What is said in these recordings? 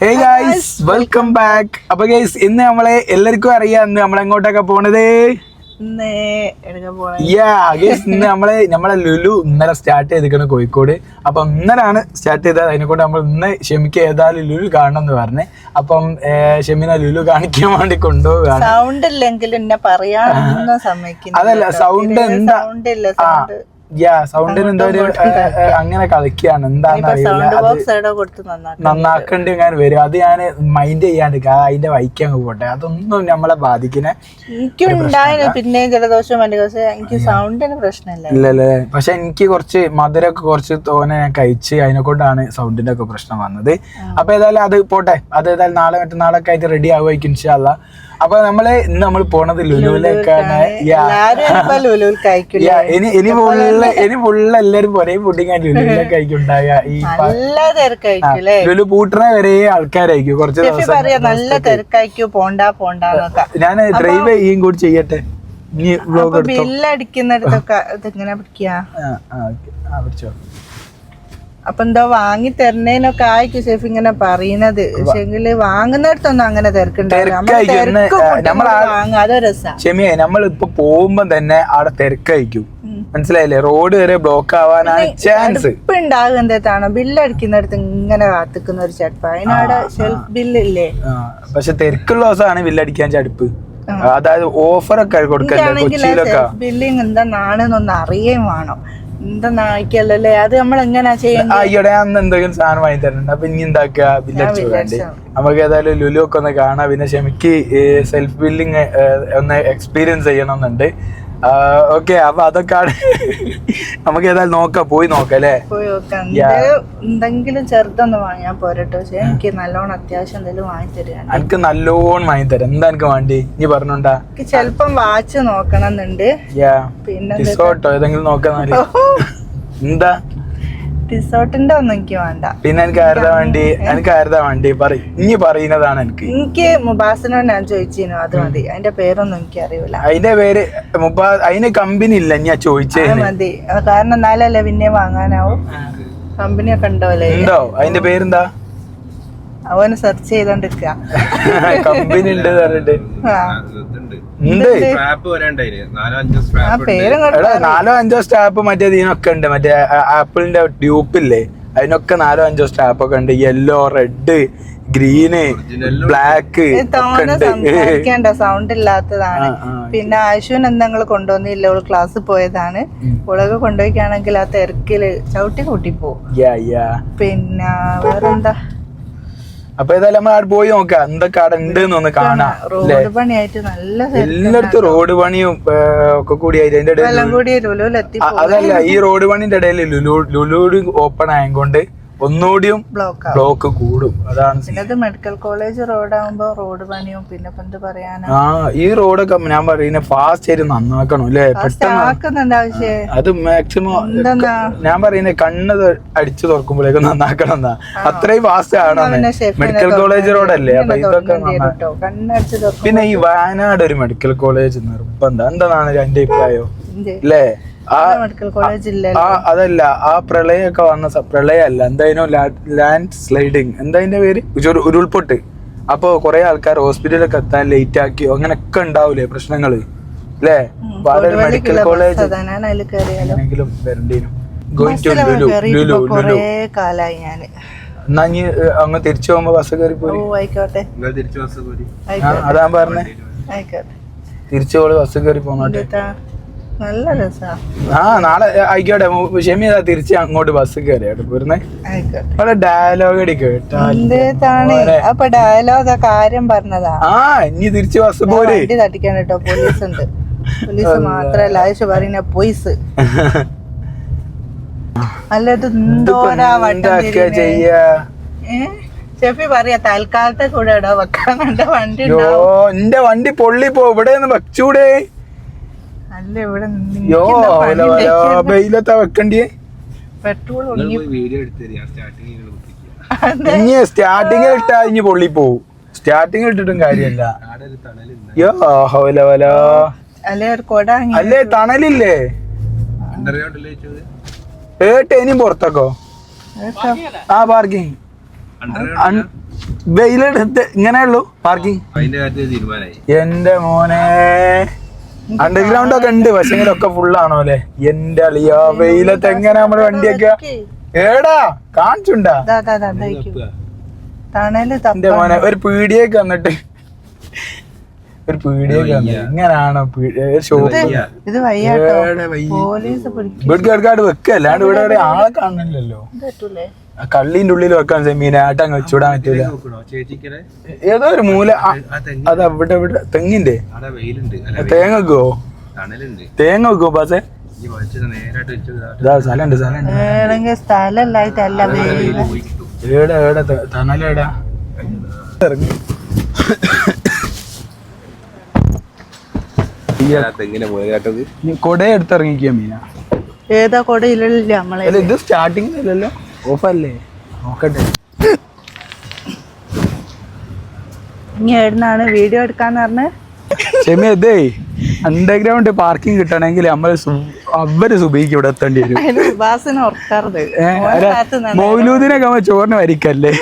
ഹേ guys welcome back അപ്പൊ guys ഇന്ന് നമ്മളെ എല്ലാവർക്കും അറിയാം ഇന്ന് നമ്മൾ എങ്ങോട്ടൊക്കെ പോണത്? യാ ഗൈസ് ഇന്ന് നമ്മളെ നമ്മളെ ലുലു ഇന്നലെ സ്റ്റാർട്ട് ചെയ്തിരിക്കണ കോഴിക്കോട്. അപ്പൊ ഇന്നലാണ് സ്റ്റാർട്ട് ചെയ്തത്. അതിനെ കൊണ്ട് നമ്മൾ ഇന്ന് ഷെമിക്ക് ഏതായാലും ലുലു കാണണം എന്ന് പറഞ്ഞു. അപ്പം ഷെമിനെ ലുലു കാണിക്കാൻ വേണ്ടി കൊണ്ടുപോവുകയാണ്. സൗണ്ട് സമ്മതിക്കുന്നില്ല അതല്ല. സൗണ്ട് എന്താ? യാ സൗണ്ടിന് എന്തോ ഒരു അങ്ങനെ കളിക്കുകയാണ് നന്നാക്കും നന്നാക്കേണ്ടി? ഞാൻ വരും. അത് ഞാൻ മൈൻഡ് ചെയ്യാണ്ട് അതിന്റെ വൈക്ക് അങ്ങ് പോട്ടെ. അതൊന്നും നമ്മളെ ബാധിക്കണേ പിന്നെ ജലദോഷം എനിക്ക് സൗണ്ടിന് പ്രശ്നമില്ല. ഇല്ലല്ലേ. പക്ഷെ എനിക്ക് കുറച്ച് മധുരമൊക്കെ കുറച്ച് തോനെ ഞാൻ കഴിച്ച് അതിനെ കൊണ്ടാണ് സൗണ്ടിന്റെ ഒക്കെ പ്രശ്നം വന്നത്. അപ്പൊ ഏതായാലും അത് പോട്ടെ. അത് ഏതായാലും നാളെ മറ്റന്നാളൊക്കെ ആയിട്ട് റെഡി ആവുമായിരിക്കും ഇൻഷാല്ല അപ്പൊ നമ്മൾ ഇന്ന് നമ്മൾ പോണത് ലുലുവിലേക്കാണ്. ഇനി ഇനി ഇനി ഫുള്ള് ഇനി ഫുള്ള് എല്ലാരും ഒരേ പുഡിങ് ആയിട്ട് ലുലുവിലേക്ക് ആയിരിക്കും ഉണ്ടാകുക ഈ പ- നല്ല തിരക്കായിരിക്കും ലുലു പൂട്ടണ വരെ ആൾക്കാരായിരിക്കും കുറച്ച് ഷെഫി ദിവസം പറയാ നല്ല തിരക്കായിരിക്കും പോണ്ട പോണ്ടെന്നൊക്കെ ഞാൻ ഡ്രൈവ് ചെയ്യുകയും കൂടി ചെയ്യട്ടെ. ഇനി വ്ലോഗ് അപ്പൊ എടുത്തോ? ബില്ലടിക്കുന്നിടത്തൊക്കെ ഇതെങ്ങനെ പിടിക്കാ? ആ ആ ഓക്കെ. ആ പിടിച്ചോ. അപ്പൊ എന്താ വാങ്ങി തരണേനൊക്കെ ആയിരിക്കും ഷെഫ് ഇങ്ങനെ പറയുന്നത്. പക്ഷെങ്കിൽ വാങ്ങുന്നിടത്തൊന്നും അങ്ങനെ തിരക്കുണ്ടാവില്ല. നമ്മൾ തിരക്കായിരിക്കും. ഇന്ന്, തിരക്ക് കൂട്ടി നമ്മൾ അങ്ങോട്ട് വാങ്ങും അതോ രസാ. ക്ഷമിയെ നമ്മൾ ഇപ്പൊ പോകുമ്പോ തന്നെ അവിടെ തിരക്കായിരിക്കും. മനസ്സിലായില്ലേ? റോഡ് വരെ ബ്ലോക്ക് ആവാനാണ് ചാൻസ് ഉണ്ടാകുന്നതാണോ ബില്ല് അടിക്കുന്നിടത്ത് ബില്ലടിക്കുന്നിടത്ത് ഇങ്ങനെ കാത്തിക്കുന്ന ഒരു ചടുപ്പ്. അതിനവിടെ ഷെൽഫ് ബില്ലില്ലേ? പക്ഷെ തിരക്കുള്ള ദിവസമാണ് ബില്ലടിക്കാൻ ചടുപ്പ്. അതായത് ഓഫറൊക്കെ കൊടുക്കല്ലേ കൊച്ചിയിലൊക്കെ. ബില്ലിങ് എന്താണെന്നൊന്ന് അറിയുകയും വേണം. എന്താ നായിക്കല്ലേ അത് നമ്മൾ എങ്ങനെയാ ചെയ്യുന്നത് അയ്യടെ അന്ന് എന്തെങ്കിലും സാധനം വാങ്ങി തരുന്നുണ്ട് അപ്പൊ ഇനി എന്താക്കുക? ബില്ലടിച്ചു വേണ്ടി നമുക്ക് ഏതായാലും ലുലു ഒക്കെ ഒന്ന് കാണാം. പിന്നെ ക്ഷമിക്ക് സെൽഫ് ബില്ലിങ് ഒന്ന് എക്സ്പീരിയൻസ് ചെയ്യണമെന്നുണ്ട്. ഓക്കെ അപ്പൊ അതൊക്കെയാണ് നമുക്ക് ഏതായാലും നോക്കാം പോയി നോക്കാം അല്ലേ? എന്തെങ്കിലും ചെറുതൊന്ന് വാങ്ങിയാൽ പോരട്ടോ. പക്ഷെ എനിക്ക് നല്ലോണം അത്യാവശ്യം എന്തെങ്കിലും വാങ്ങി തരികയാണ്. എനിക്ക് നല്ലോണം വാങ്ങി തരാം. എന്താ എനിക്ക് വേണ്ടി? നീ പറഞ്ഞോണ്ടാ. എനിക്ക് ചെലപ്പം വാച്ച് നോക്കണം എന്നുണ്ട് പിന്നെ ഏതെങ്കിലും നോക്കാൻ എന്താ? റിസോർട്ടിന്റെ ഒന്നും എനിക്ക് വേണ്ട. പിന്നെ എനിക്ക് ആരുതാ വണ്ടി? എനിക്ക് ആരുതാ വണ്ടി? പറയും ഇനി പറയുന്നതാണ് എനിക്ക്. എനിക്ക് മുബാസിനോട് ഞാൻ ചോദിച്ചിരുന്നു അത് മതി. അതിന്റെ പേരൊന്നും എനിക്ക് അറിയില്ല അതിന്റെ പേര് അതിന് കമ്പനി ഇല്ല ഞാൻ ചോദിച്ചേ. മതി. കാരണം എന്നാലല്ലേ പിന്നെ വാങ്ങാനാവും. കമ്പനി ഒക്കെ ഉണ്ടാവല്ലേ ഉണ്ടോ? അതിന്റെ പേരെന്താ? അവന് സെർച്ച് ചെയ്തോണ്ടിരിക്ക. കമ്പനി ഉണ്ട്. പറഞ്ഞിട്ട് നാലോ അഞ്ചോ സ്റ്റാപ്പ് മറ്റേ ഇതിനൊക്കെ ഉണ്ട്. മറ്റേ ആപ്പിളിന്റെ ഡ്യൂപ്പില്ലേ അതിനൊക്കെ നാലോ അഞ്ചോ സ്റ്റാപ്പ് ഒക്കെ ഉണ്ട്. യെല്ലോ റെഡ് ഗ്രീന് ബ്ലാക്ക് ഒക്കെ തോന്നെ സംസാരിക്കേണ്ട സൗണ്ട് ഇല്ലാത്തതാണ്. പിന്നെ ആശുവിന് എന്താ നിങ്ങൾ കൊണ്ടുവന്നില്ല? ഓൾ ക്ലാസ് പോയതാണ്. ഓളൊക്കെ കൊണ്ടുപോയിക്കാണെങ്കിൽ ആ തിരക്കിൽ ചവിട്ടി കൂട്ടി പോവും പിന്നെ വേറെന്താ? അപ്പൊ ഏതായാലും നമ്മൾ അവിടെ പോയി നോക്കാം. എന്തൊക്കെ അവിടെ ഉണ്ട് എന്നൊന്ന് കാണാം. റോഡ് പണിയായിട്ട് നല്ല. എല്ലായിടത്തും റോഡ് പണിയും ഒക്കെ കൂടി അതിന്റെ ഇടയിൽ അതല്ല ഈ റോഡ് പണിന്റെ ഇടയിൽ ലുലു ലുലു ഓപ്പൺ ആയതുകൊണ്ട് ഒന്നുകൂടിയും ബ്ലോക്ക് കൂടും. അതാണ് മെഡിക്കൽ കോളേജ് റോഡ് ആകുമ്പോ റോഡ് പണിയും പിന്നെ എന്ത് പറയാനാ? ആ ഈ റോഡൊക്കെ ഞാൻ പറയുന്നത് ഫാസ്റ്റ് ആയിട്ട് നന്നാക്കണം അല്ലേ? പെട്ടെന്ന് അത് മാക്സിമം ഞാൻ പറയുന്നത് കണ്ണ് അടിച്ചു തുറക്കുമ്പോഴേക്കും നന്നാക്കണം എന്നാ. അത്രയും ഫാസ്റ്റ് ആണ് മെഡിക്കൽ കോളേജ് റോഡല്ലേ അപ്പൊ ഇതൊക്കെ പിന്നെ ഈ വയനാട് ഒരു മെഡിക്കൽ കോളേജ് നിർബന്ധം. എന്താണ് എന്റെ അഭിപ്രായം? അല്ലേ? ആ അതല്ല ആ പ്രളയമൊക്കെ വന്ന പ്രളയല്ല പ്രളയമല്ല എന്തായാലും ലാൻഡ് സ്ലൈഡിങ്. എന്താ അതിന്റെ പേര് ഉരുൾപൊട്ട് അപ്പൊ കുറെ ആൾക്കാർ ഹോസ്പിറ്റലൊക്കെ എത്താൻ ലേറ്റ് ആക്കിയോ അങ്ങനെയൊക്കെ ഉണ്ടാവൂലേ പ്രശ്നങ്ങൾ അല്ലേ അപ്പൊ മെഡിക്കൽ കോളേജ് എങ്ങനെങ്കിലും വരണ്ടേനും. എന്നാ ഇനി അങ്ങ് തിരിച്ചു പോകുമ്പോ ബസ് കയറി ഓ പോയി അതാ പറഞ്ഞേ. ആയിക്കോട്ടെ. തിരിച്ചു പോൾ ബസ് കയറി പോന്നോട്ടെ. നല്ല രസാ. ആ നാളെ ആയിക്കോട്ടെ ഷെമി അതാ തിരിച്ച് അങ്ങോട്ട് ബസ് കയറി കേട്ടോ പോരുന്നേ അവിടെ ഡയലോഗ് അടി അപ്പൊ ഡയലോഗ് കാര്യം പറഞ്ഞതാ. ആ ഇനി തിരിച്ച് ബസ് ഞാൻ വണ്ടി തട്ടിക്കാൻ കേട്ടോ പോലീസ് ഉണ്ട് പോലീസ് മാത്രല്ല പറയുന്ന പോയിസ്. അല്ല ഇത് എന്തോരാ വട്ടം ചെയ്യാ? ഷെഫി പറയാ തൽക്കാലത്തെ കൂടെ വെക്കാൻ വണ്ടി എന്റെ വണ്ടി പൊള്ളി പോ ഇവിടെ വെച്ചൂടെ. അല്ല ഇവിടെ യോ വെയിലത്താ പെട്രോൾ സ്റ്റാർട്ടിങ് ഇനി ഇട്ടാ ഇനി പൊള്ളി പോവും. സ്റ്റാർട്ടിങ് ഇട്ടിട്ടും യോ ഹോല വല അല്ലെ തണലില്ലേ? അണ്ടർഗ്രൗണ്ടിൽ വെച്ചത് ഏട്ട് ഇനിയും പുറത്തേക്കോ? ആ പാർക്കിംഗ് വെയിലെടുത്ത് ഇങ്ങനെയുള്ളൂ പാർക്കിംഗ് എന്റെ മോനെ. അണ്ടർഗ്രൗണ്ട് ഒക്കെ ഉണ്ട് പക്ഷെ ഒക്കെ ഫുള്ളാണോ അല്ലെ? എന്റെ അളിയ വെയിലത്ത് എങ്ങനെ നമ്മുടെ വണ്ടിയൊക്കെ ഏടാ കാണിച്ചുണ്ടാ. എന്റെ മോനെ ഒരു പീടിയൊക്കെ വന്നിട്ട്. ഒരു പീടിയൊക്കെ വന്നിട്ട്. ഇങ്ങനാണോ ഒരു ഷോപ്പ് ഇത് വയ്യാട്ടോ? പോലീസ് പിടിക്കും. ഇവിടെ വെക്കല്ലാണ്ട് ഇവിടെ ആളെ കാണുന്നില്ലല്ലോ കള്ളീന്റെ ഉള്ളിൽ വെക്കാൻ സെമീനായിട്ട് അങ്ങ് വെച്ചുവിടാൻ പറ്റൂല. ഏതോ ഒരു മൂല അത് അവിടെ ഇവിടെ തെങ്ങിന്റെ തേങ്ങ വെക്കുവോ? തേങ്ങ വെക്കുവോ പാസേ സ്ഥലമുണ്ട് സ്ഥലമുണ്ട്. ഏടാ ഏടാ തണലേടാ ഇറങ്ങി കൊട എടുത്തിറങ്ങിക്കുക മീന. ഏതാ കൊടയില്ലല്ലോ നമ്മളെ അല്ല ഇത് സ്റ്റാർട്ടിങ് അല്ലല്ലോ ഓഫല്ലേ? നോക്കട്ടെ. ഇനി എവിടുന്നാണ് വീഡിയോ എടുക്കാന്ന് പറഞ്ഞ്? ചെമ്മി അതേ അണ്ടർഗ്രൗണ്ട് പാർക്കിംഗ് കിട്ടണമെങ്കിൽ നമ്മൾ അവർ സുബിക്ക് ഇവിടെ എത്തേണ്ടി വരും. മൗലൂദിനൊക്കെ നമ്മ ചോറിന് വരിക്കല്ലേ?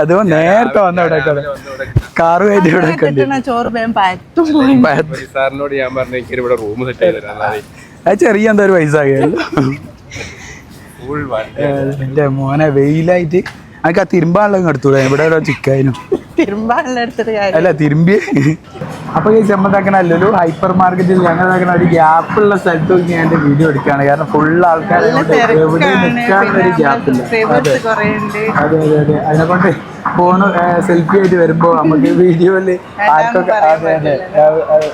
അതോ നേരത്തെ വന്ന ഇവിടെ കാറ് കയറ്റി ഇവിടെ വെക്കണ്ടി കിട്ടണ ചോറ് വേഗം പറ്റും പോയി സാറിനോട് ഞാൻ പറഞ്ഞു ഇവിടെ റൂം സെറ്റ് ചെയ്ത് തരാം അത് ചെറിയ എന്താ ഒരു പൈസ ഫുൾ എന്റെ മോനെ വെയിലായിട്ട് അനക്ക് ആ തിരുമ്പാനുള്ള എടുത്തൂടെ? ഇവിടെ ഓരോ ചിക്കാനും അല്ല തിരുമ്പി. അപ്പൊ ഈ ചെമ്മത്താക്കണല്ലോ ഹൈപ്പർ മാർക്കറ്റിൽ ഞങ്ങൾ ഒരു ഒരു ഗ്യാപ്പുള്ള സ്ഥലത്ത് നോക്കി ഞാൻ വീഡിയോ എടുക്കുകയാണ്. കാരണം ഫുൾ ആൾക്കാരെ എവിടെ ഒരു ഗ്യാപ്പില്ല അതെ. അതെ അതെ അതിനെ കൊണ്ട് ഫോണ് സെൽഫി ആയിട്ട് വരുമ്പോ നമുക്ക് വീഡിയോയിൽ ആർക്കൊക്കെ അതെ അതെ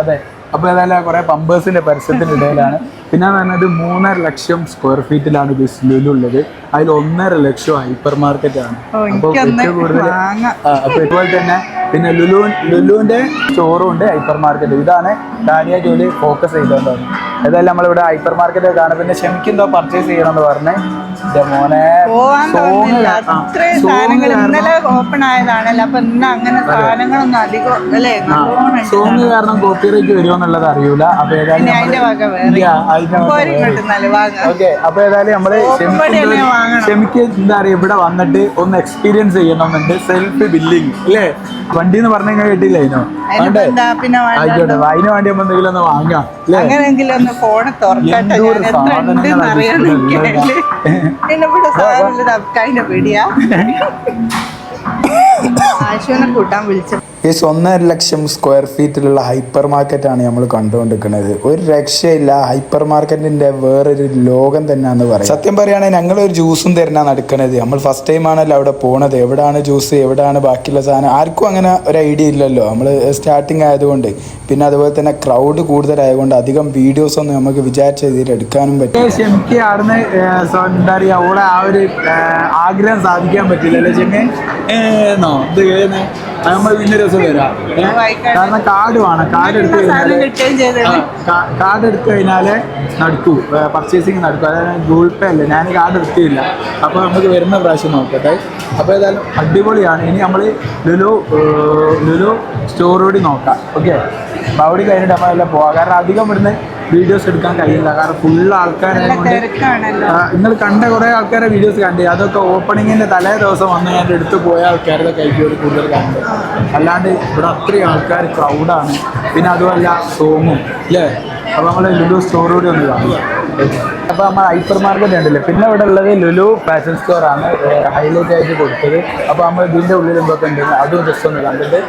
അതെ, അതെ, അതെ അപ്പൊ ഏതായാലും കുറെ പമ്പേഴ്സിന്റെ പരസ്യത്തിനിടയിലാണ് പിന്നെ പറഞ്ഞത് മൂന്നര ലക്ഷം സ്ക്വയർ ഫീറ്റിലാണ് ബിസ്ലുലു ഉള്ളത്. അതിൽ ഒന്നര ലക്ഷം ഹൈപ്പർ മാർക്കറ്റ് ആണ്. അപ്പോൾ ഏറ്റവും കൂടുതൽ വാങ്ങാം. അപ്പൊ ഇതുപോലെ തന്നെ പിന്നെ ലുലു ലുലുവിന്റെ സ്റ്റോറും ഉണ്ട് ഹൈപ്പർ മാർക്കറ്റ് ഇതാണ് ഡാനിയ ജോലി ഫോക്കസ് ചെയ്തോണ്ടാണ് ഏതായാലും നമ്മളിവിടെ ഹൈപ്പർ മാർക്കറ്റ് കാണും പിന്നെ ക്ഷമിക്കുന്നോ പർച്ചേസ് ചെയ്യണം എന്ന് പറഞ്ഞേ. മോനെ സാധനങ്ങൾ ഇന്നലെ ഓപ്പൺ ആയതാണല്ലോ. അപ്പൊ ഇന്ന് അങ്ങനെ സാധനങ്ങളൊന്നും അധികം അല്ലേ? സോങ് കാരണം. കോപ്പിറൈറ്റ് വരുമോ എന്നുള്ളത് അറിയൂല. അപ്പൊ ഏതായാലും ഓക്കെ അപ്പൊ ഏതായാലും നമ്മൾ. ക്ഷമിക്ക് എന്താ പറയാ ഇവിടെ വന്നിട്ട് ഒന്ന് എക്സ്പീരിയൻസ് ചെയ്യണമെന്നുണ്ട്. സെൽഫ് ബില്ലിംഗ് അല്ലേ? വണ്ടി എന്ന് പറഞ്ഞ കേട്ടില്ല അതിനോ? ആയിക്കോട്ടെ. അതിന് വേണ്ടി നമ്മൾ എന്തെങ്കിലും ഒന്ന് വാങ്ങാം അല്ലേ? ഫോണ് തുറക്കട്ടെ. ഞാൻ എത്ര അറിയാൻ. സാധനം പിടിയാ. ആശുവിനെ കൂട്ടാൻ വിളിച്ചു ഈ ഒന്നര ലക്ഷം സ്ക്വയർ ഫീറ്റിലുള്ള ഹൈപ്പർ മാർക്കറ്റാണ് നമ്മൾ കണ്ടുകൊണ്ടിരിക്കുന്നത്. ഒരു രക്ഷയില്ല. ഹൈപ്പർ മാർക്കറ്റിന്റെ വേറൊരു ലോകം തന്നെയാന്ന് പറയും. സത്യം പറയുകയാണെങ്കിൽ ഒരു ജ്യൂസും തരുന്ന നടക്കണത് നമ്മൾ ഫസ്റ്റ് ടൈം ആണല്ലോ അവിടെ പോണത്. എവിടെയാണ് ജ്യൂസ് എവിടെയാണ് ബാക്കിയുള്ള സാധനം? ആർക്കും അങ്ങനെ ഒരു ഐഡിയ ഇല്ലല്ലോ. നമ്മൾ സ്റ്റാർട്ടിങ് ആയതുകൊണ്ട്. പിന്നെ അതുപോലെ തന്നെ ക്രൗഡ് കൂടുതലായതുകൊണ്ട് അധികം വീഡിയോസ് ഒന്നും നമുക്ക് വിചാരിച്ച രീതിയിൽ എടുക്കാനും പറ്റും എനിക്ക് അവിടുന്ന് എന്താ പറയുക ഓളെ ആ ഒരു ആഗ്രഹം സാധിക്കാൻ പറ്റില്ലല്ലോ ചെമ്മേ? ഏന്നോ ഇത് നമ്മൾ പിന്നെ രസം ഏ? കാരണം കാർഡ് വേണം. കാർഡ് എടുത്തു കഴിഞ്ഞാൽ കാർഡ് എടുത്തു കഴിഞ്ഞാലേ നടക്കൂ. പർച്ചേസിങ് നടക്കൂ. അതായത് ഗൂഗിൾ പേ അല്ലേ? ഞാൻ കാർഡ് എടുത്തില്ല. അപ്പോൾ നമുക്ക് വരുന്ന പ്രാവശ്യം നോക്കട്ടെ. അപ്പോൾ ഏതായാലും അടിപൊളിയാണ്. ഇനി നമ്മൾ ലുലു ലുലു സ്റ്റോറോടി നോക്കാം. ഓക്കെ അപ്പോൾ അവിടെ കഴിഞ്ഞിട്ട് നമ്മളെല്ലാം പോവാം. കാരണം അധികം ഇവിടുന്ന് വീഡിയോസ് എടുക്കാൻ കഴിയില്ല. കാരണം ഫുൾ ആൾക്കാരെ നല്ല നിങ്ങൾ കണ്ട കുറേ ആൾക്കാരെ വീഡിയോസ് കണ്ടേ. അതൊക്കെ ഓപ്പണിങ്ങിന്റെ തലേ ദിവസം വന്ന് ഞാൻ എടുത്തു പോയ ആൾക്കാരുടെ കൈക്ക് കൂടുതൽ കണ്ടു. അല്ലാണ്ട് ഇവിടെ അത്രയും ആൾക്കാർ ക്രൗഡാണ് പിന്നെ അതുമല്ല സോങ്ങും അല്ലേ അപ്പോൾ നമ്മൾ ലുലു സ്റ്റോറിലൂടെ ഒന്ന് കാണും. അപ്പോൾ നമ്മൾ ഹൈപ്പർ മാർക്കറ്റ് ഉണ്ടല്ലേ പിന്നെ ഇവിടെ ഉള്ളത് ലുലു ഫാഷൻ സ്റ്റോർ ആണ്. ഹൈലൈറ്റ് ആയിട്ട് കൊടുത്തത്. അപ്പോൾ നമ്മൾ ഇതിന്റെ ഉള്ളിൽ എന്തൊക്കെ ഉണ്ട് അതും ജസ്റ്റ് ഒന്ന് കണ്ടിട്ട്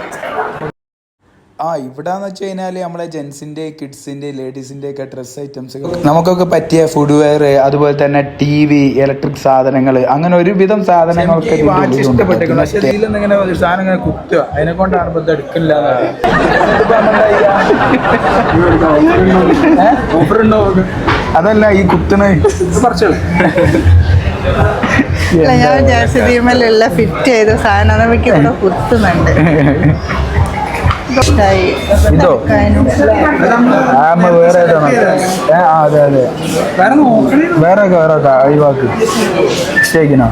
ആ ഇവിടെന്ന് വെച്ച് കഴിഞ്ഞാൽ നമ്മളെ ജെൻസിന്റെ കിഡ്സിന്റെ ലേഡീസിന്റെ ഒക്കെ ഡ്രസ് ഐറ്റംസ് നമുക്കൊക്കെ പറ്റിയ ഫുഡ് വെയർ അതുപോലെ തന്നെ ടി വി ഇലക്ട്രിക് സാധനങ്ങൾ അങ്ങനെ ഒരുവിധം സാധനങ്ങളൊക്കെ സാധനം കുത്തുക. അതിനെ കൊണ്ടാണ് ഇപ്പൊ എടുക്കില്ല ഓഫർ ഉണ്ടോ അതല്ല ഈ കുത്തണ. ഞാൻ വിചാരിച്ചു ഫിറ്റ് ചെയ്ത സാധനം കുത്തുന്നുണ്ട്. ഇതോ? ഇതൊക്കെ ആ നമ്മ വേറെ അതെ അതെ. വേറെ ഒക്കെ വേറെ ഒക്കെ ഒഴിവാക്ക് സ്റ്റേക്കിനോ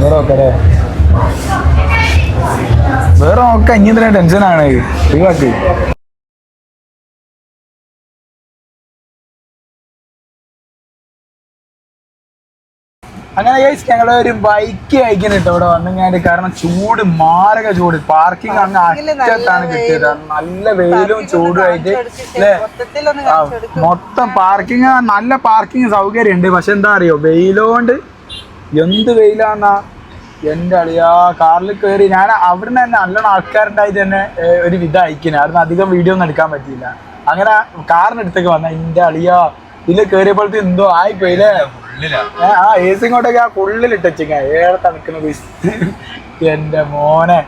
വേറെ ഒക്കെ അല്ലേ? വേറെ ഒക്കെ ഇങ്ങനെ ടെൻഷനാണ്? ഒഴിവാക്ക് അങ്ങനെ ഗൈസ് ഞങ്ങൾ ഒരു ബൈക്ക് അയക്കുന്നുണ്ട് കേട്ടോ ഇവിടെ വന്നു കാരണം ചൂട് മാരക ചൂട്. പാർക്കിംഗ് അങ്ങ് അറ്റത്താണ് കിട്ടിയത്. നല്ല വെയിലും ചൂടും ആയിട്ട്. അല്ലേ? മൊത്തം പാർക്കിംഗ് നല്ല പാർക്കിംഗ് സൗകര്യം ഉണ്ട്. പക്ഷെ എന്താ അറിയോ? വെയിലോണ്ട് എന്ത് വെയിലാന്നാ? എന്റെ അളിയാ കാറിൽ കയറി ഞാൻ അവിടുന്ന് തന്നെ നല്ലോണം ആൾക്കാരുണ്ടായിട്ട് തന്നെ ഒരു വിധ അയക്കിനെ അവിടുന്ന് അധികം വീഡിയോ ഒന്നും എടുക്കാൻ പറ്റിയില്ല. അങ്ങനെ കാറിനടുത്തേക്ക് വന്ന എന്റെ അളിയാ ഇതിൽ കയറിയപ്പോഴത്തെ എന്തോ ആയിപ്പോയില്ലേ ആ എ സി ഇങ്ങോട്ടൊക്കെ ആ ഉള്ളിലിട്ടിച്ചിങ്ങ ഏറെ തണുക്കുന്നത് എന്റെ മോനെ.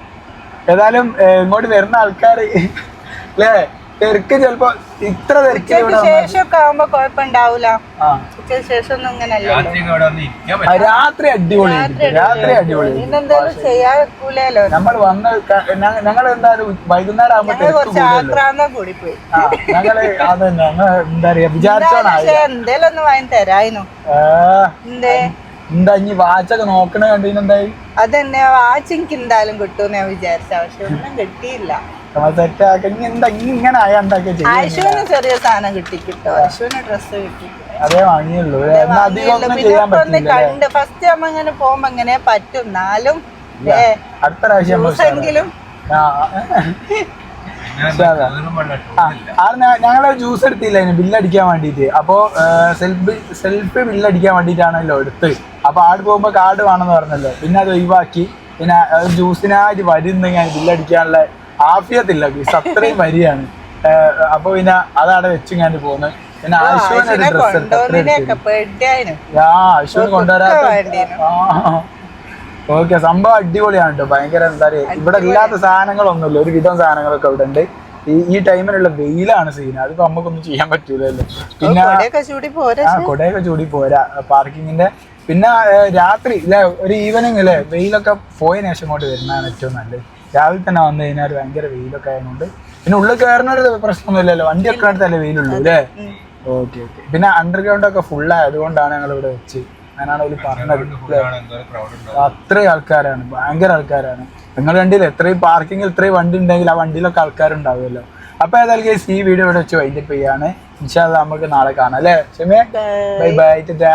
ഏതായാലും ഇങ്ങോട്ട് വരുന്ന ആൾക്കാർ അല്ലേ? തിരക്ക് ചിലപ്പോ ഇത്ര തിരക്ക് ശേഷമൊക്കെ ആവുമ്പോ കുഴപ്പമുണ്ടാവൂല. ഉച്ചയ്ക്ക് ശേഷം ഒന്നും ഇങ്ങനല്ലോ രാത്രി അടിപൊളി. രാത്രി അടിപൊളി. പിന്നെന്തായാലും ചെയ്യാൻ വെക്കൂലല്ലോ നമ്മൾ വന്ന് ഞങ്ങൾ എന്തായാലും വൈകുന്നേരം ആകുമ്പോ കുറച്ച് കൂടി പോയി ഞങ്ങൾ അതന്നെ ഞങ്ങൾ എന്താ പറയാ വിചാരിച്ചോണ എന്തേലും ഒന്ന് വാങ്ങി തരായിരുന്നു എന്തേ? എന്താ ഇനി വാച്ചൊക്കെ നോക്കണ എന്തായി അതെന്നെ വാച്ച് എനിക്ക് എന്തായാലും കിട്ടും ഞാൻ വിചാരിച്ച പക്ഷെ ഒന്നും കിട്ടിയില്ല. ഇങ്ങനെ ചെറിയ സാധനം കിട്ടി കിട്ടോ ആശുവിന് ഡ്രസ്സ് കിട്ടി അതേ വാങ്ങിയുള്ളൂ. കണ്ട് ഫസ്റ്റ് ഇങ്ങനെ പോകുമ്പോ ഇങ്ങനെ പറ്റും. എന്നാലും അടുത്ത പ്രാവശ്യം ഞങ്ങൾ ജ്യൂസ് എടുത്തില്ല അതിന്. ബില്ലടിക്കാൻ വേണ്ടിട്ട്. അപ്പോ സെൽഫ് സെൽഫ് ബില്ലടിക്കാൻ വേണ്ടിട്ടാണല്ലോ എടുത്ത്. അപ്പൊ ആട് പോകുമ്പോ കാർഡ് വേണമെന്ന് പറഞ്ഞല്ലോ. പിന്നെ അത് ഒഴിവാക്കി. പിന്നെ ജ്യൂസിനായിട്ട് വരുന്ന ഞാൻ ബില്ലടിക്കാനുള്ള ആഫിയത്തില്ല ഗീസ് അത്രയും വരിയാണ് അപ്പൊ പിന്നെ അതവിടെ വെച്ച് ഞാൻ പോകുന്നത് പിന്നെ ആശുവിന് ആ കൊണ്ടുവരാത്ത ഓക്കെ സംഭവം അടിപൊളിയാണ് കേട്ടോ ഭയങ്കര എന്താ പറയുക ഇവിടെ ഇല്ലാത്ത സാധനങ്ങളൊന്നുമില്ല. ഒരു വിധം സാധനങ്ങളൊക്കെ ഇവിടെ ഉണ്ട്. ഈ ഈ ടൈമിലുള്ള വെയിലാണ് സീൻ. അതിപ്പോ നമുക്കൊന്നും ചെയ്യാൻ പറ്റൂലല്ലോ. പിന്നെ കൊടയൊക്കെ ചൂടി പോരാ പാർക്കിങ്ങിന്റെ പിന്നെ രാത്രി ഇല്ലേ ഒരു ഈവനിങ് അല്ലേ വെയിലൊക്കെ പോയതിനു ശേഷം ഇങ്ങോട്ട് വരുന്നതാണ് ഏറ്റവും നല്ലത്. രാവിലെ തന്നെ വന്നു കഴിഞ്ഞാൽ ഭയങ്കര വെയിലൊക്കെ ആയതുകൊണ്ട് പിന്നെ ഉള്ളിൽ കയറുന്ന ഒരു പ്രശ്നമൊന്നുമില്ലല്ലോ. വണ്ടി ഒക്കെ അടുത്തല്ലേ വെയിലുള്ളൂ അല്ലേ? Okay okay. പിന്നെ അണ്ടർഗ്രൗണ്ട് ഒക്കെ ഫുൾ ആയതുകൊണ്ടാണ് ഞങ്ങൾ ഇവിടെ വെച്ച്. അങ്ങനെയാണ് ഒരു പറഞ്ഞത്. അത്രയും ആൾക്കാരാണ്. ഭയങ്കര ആൾക്കാരാണ്. നിങ്ങൾ കണ്ടില്ല? എത്രയും പാർക്കിംഗ് ഇത്രയും വണ്ടി ഉണ്ടെങ്കിൽ ആ വണ്ടിയിലൊക്കെ ആൾക്കാരുണ്ടാവുമല്ലോ. അപ്പൊ ഏതായാലും കേസ് ഈ വീഡിയോ ഇവിടെ വെച്ച് വൈൻഡപ്പ് ചെയ്യാണ്. ഇൻഷാല്ല നമുക്ക് നാളെ കാണാം അല്ലേ? ക്ഷമേ ബൈ ബൈ ടാ